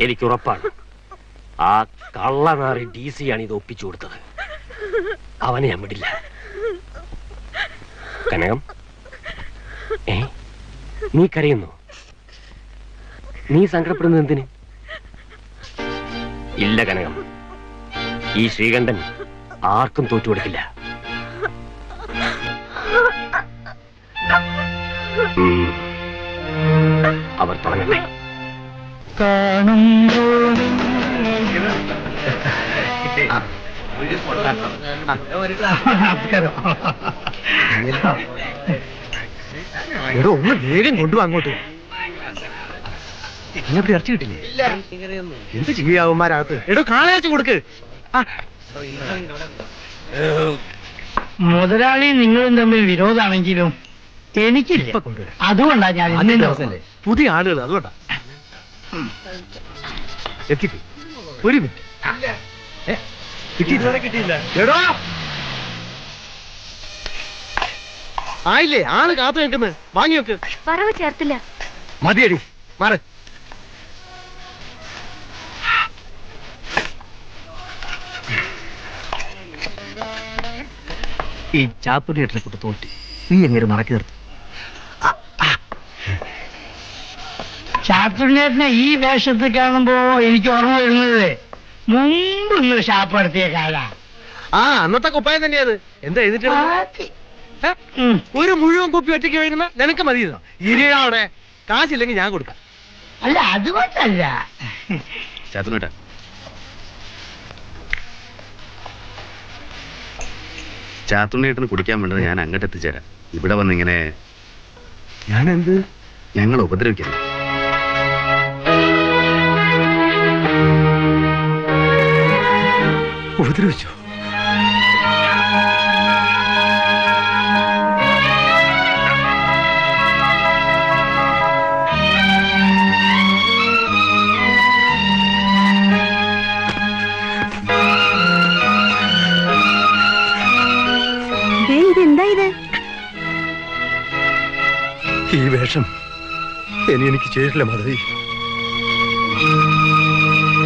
എനിക്ക് ഉറപ്പാണ് ആ കള്ളനാറി ഡി സി ആണ് ഇത് ഒപ്പിച്ചു കൊടുത്തത്. അവനെ ഞാൻ വിടില്ല. കനകം ഏ? നീ കരയുന്നു? നീ സങ്കടപ്പെടുന്നത് എന്തിന്? ഇല്ല കനകം. ഈ ശ്രീകണ്ഠൻ ആർക്കും തോറ്റു കൊടുക്കില്ല. അവർ തുടങ്ങട്ടെ എടോ ഒന്ന് വേഗം കൊണ്ടുപോ അങ്ങോട്ട്. ഇങ്ങോട്ട് ഇറച്ചി കിട്ടില്ലേ? എന്ത് ചെയ്യാവുമാരകത്ത് എടോ കാളയച്ചു കൊടുക്ക്. ആ, മുതലാളി നിങ്ങളും തമ്മിൽ വിരോധാണെങ്കിലും എനിക്കില്ല. അതുകൊണ്ടാ ഞാൻ പുതിയ ആളുകൾ അതുകൊണ്ടാ. എത്തിക്ക് ഒരു മിനിറ്റ്. ഏ, കിട്ടിയില്ല. എടോ! ആയില്ലേ? ആൾ കാത്തു നിൽക്കുന്നത് വാങ്ങി വെക്ക് വറവ് ചേർത്തില്ല. മതിയടി. മാറ്. ഈ ചാപ്പുരിയേട്ടനെ കൊണ്ട് തോറ്റി. നീ എങ്ങനെ മറക്കി നിർത്തും. ശാസ്ത്രജ്ഞനെ ഈ വേഷത്തിൽ കാണുമ്പോ എനിക്ക് ഓർമ്മ വരുന്നത് മുമ്പ് ഇന്ന് ഷാപ്പ് നടത്തിയ കാല. ആ അന്നത്തെ കുപ്പായം തന്നെയത്. എന്താ എഴുതിട്ട് ഒരു മുഴുവൻ കുപ്പി ഒറ്റയ്ക്ക് വരുന്ന നിനക്ക് മതി ഇരിയാവിടെ കാശില്ലെങ്കിൽ ഞാൻ കൊടുക്കാം. അല്ല അതുകൊണ്ടല്ല ചാത്തുനേട്ടാ ചാത്തുണ്ണേട്ടന് കുടിക്കാൻ വേണ്ടത് ഞാൻ അങ്ങോട്ട് എത്തിച്ചേരാം. ഇവിടെ വന്നിങ്ങനെ ഞാൻ എന്ത് ഞങ്ങൾ ഉപദ്രവിക്കണം ഉപദ്രവിച്ചോ? ഈ വേഷം ഇനി എനിക്ക് ചേരില്ല മാധവി.